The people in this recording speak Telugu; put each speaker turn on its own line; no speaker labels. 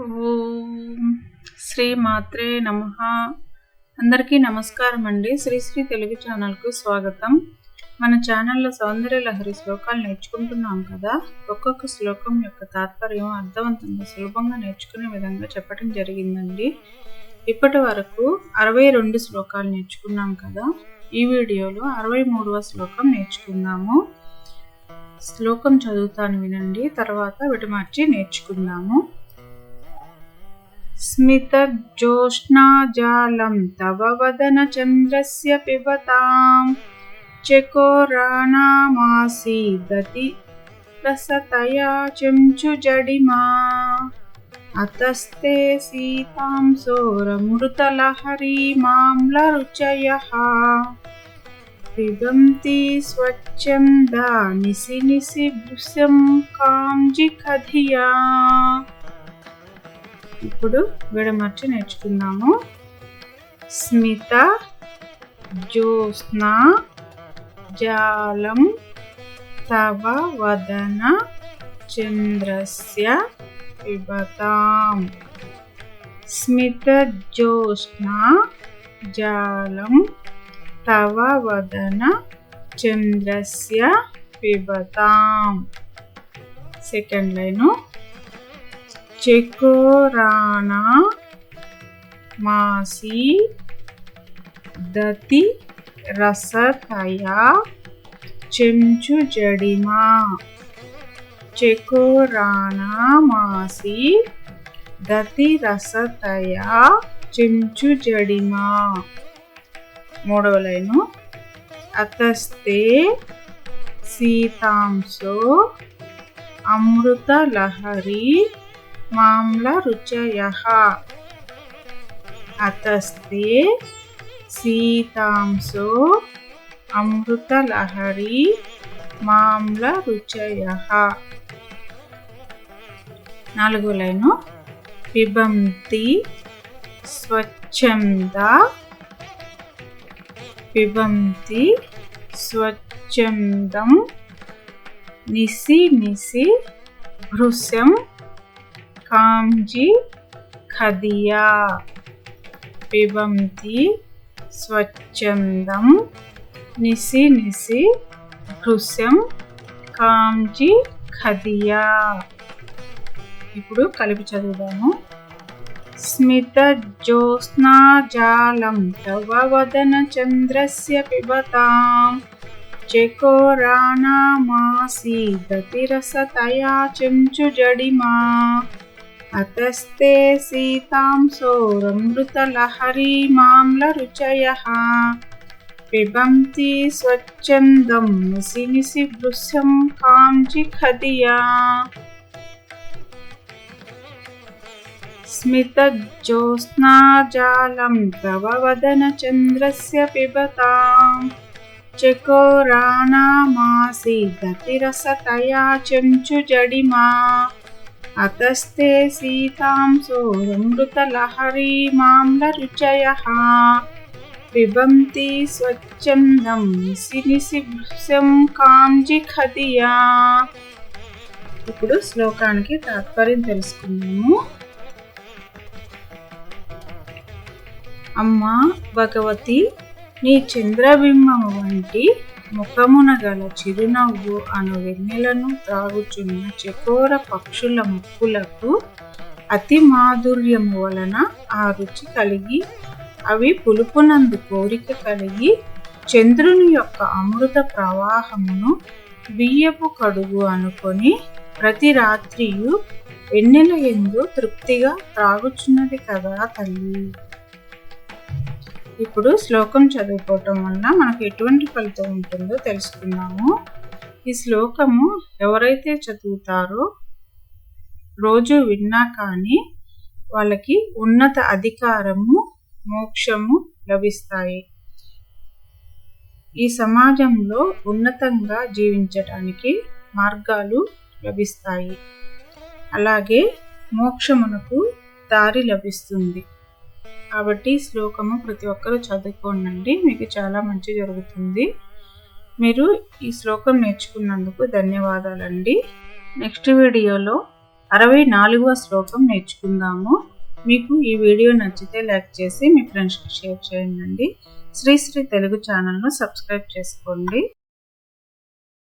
ఓం శ్రీ మాత్రే నమ. అందరికీ నమస్కారం అండి. శ్రీ శ్రీ తెలుగు ఛానల్కు స్వాగతం. మన ఛానల్లో సౌందర్య లహరి శ్లోకాలు నేర్చుకుంటున్నాం కదా. ఒక్కొక్క శ్లోకం యొక్క తాత్పర్యం అర్థవంతంగా సులభంగా నేర్చుకునే విధంగా చెప్పడం జరిగిందండి. ఇప్పటి వరకు అరవై రెండు శ్లోకాలు నేర్చుకున్నాం కదా. ఈ వీడియోలో అరవై మూడవ శ్లోకం నేర్చుకుందాము. శ్లోకం చదువుతాను వినండి. తర్వాత విటమార్చి నేర్చుకుందాము. स्मितज्योत्स्नाजालं तव वदनचन्द्रस्य पिबतां चकोराणामासीदति रसतया चञ्चुजडिमा। अतस्ते सीतां सोरमृतलहरीमाम्लरुचयः पिबन्ति स्वच्छं दा निसि निसि भृशं काञ्जिखधिया ఇప్పుడు విడమర్చి నేర్చుకుందాము. స్మిత జ్యోత్స్న జాలం తవ వదన చంద్రస్య పిబతాం స్మిత జ్యోత్స్న జాలం తవ వదన చంద్రస్య పిబతాం సెకండ్ లైను. చెకోరానా మాసి దతి రసతయా? చెంచు జడిమా? చెకోరానా మాసి దతి రసతయా? చెంచు జడిమా? మూడవ లైను. అతస్తే సీతాంశో అమృత లహరి మామ్ల రుచయ. అతస్తే సీతాంశో అమృతలహరి మామ్ల రుచయ. నాలుగో లైను. పిబంతి స్వచ్ఛంద పిబంతి స్వచ్ఛందం నిసి నిసి భృశం కాంజీ ఖదియా పిబంతి స్వచ్ఛందం నిసి నిసి భృశ్యం కాంజి ఖదియా. ఇప్పుడు కలిపి చదువుదాము. స్మిత జ్యోత్స్నాజాలం తవ వదన చంద్రస్య పిబతాం. చకోరాణామాసీ గతిరసతయా చెంచు జడిమా. అతస్తే సీతాం సోరమృతలహరీ మాంలరుచయः పిబంతి స్వచ్ఛందం నిసి వృషం కాంజిఖదియా స్మితజ్యోత్స్నాజాలం తవ వదనచంద్రస్య పిబతాం చకోరాణామాసి గతిరసతయా చెంచు జడిమా అతస్తే సీతాం సోరమృతలహరీమాంలరుచయ పిబంతి స్వచ్ఛందం కాంజి కాంజిఖదియా ఇప్పుడు శ్లోకానికి తాత్పర్యం తెలుసుకున్నాము అమ్మా భగవతి నీ చంద్రబింబము వంటి ముఖమున గల చిరునవ్వు అను వెన్నెలను త్రాగుచున్న చకోర పక్షుల ముక్కులకు అతి మాధుర్యము వలన ఆ రుచి కలిగి అవి పులుపునందు కోరిక కలిగి చంద్రుని యొక్క అమృత ప్రవాహమును బియ్యపు కడుగు అనుకొని ప్రతి రాత్రియు వెన్నెల ఎందు తృప్తిగా త్రాగుచున్నది కదా తల్లి. ఇప్పుడు శ్లోకం చదువుకోవటం వలన మనకు ఎటువంటి ఫలితం ఉంటుందో తెలుసుకుందాము. ఈ శ్లోకము ఎవరైతే చదువుతారో రోజు విన్నా కానీ వాళ్ళకి ఉన్నత అధికారము మోక్షము లభిస్తాయి. ఈ సమాజంలో ఉన్నతంగా జీవించటానికి మార్గాలు లభిస్తాయి. అలాగే మోక్షమునకు దారి లభిస్తుంది. కాబట్టి శ్లోకము ప్రతి ఒక్కరూ చదువుకోండి మీకు చాలా మంచి జరుగుతుంది. మీరు ఈ శ్లోకం నేర్చుకున్నందుకు ధన్యవాదాలండి. నెక్స్ట్ వీడియోలో అరవై నాలుగవ శ్లోకం నేర్చుకుందాము. మీకు ఈ వీడియో నచ్చితే లైక్ చేసి మీ ఫ్రెండ్స్కి షేర్ చేయండి. శ్రీ శ్రీ తెలుగు ఛానల్ను సబ్స్క్రైబ్ చేసుకోండి.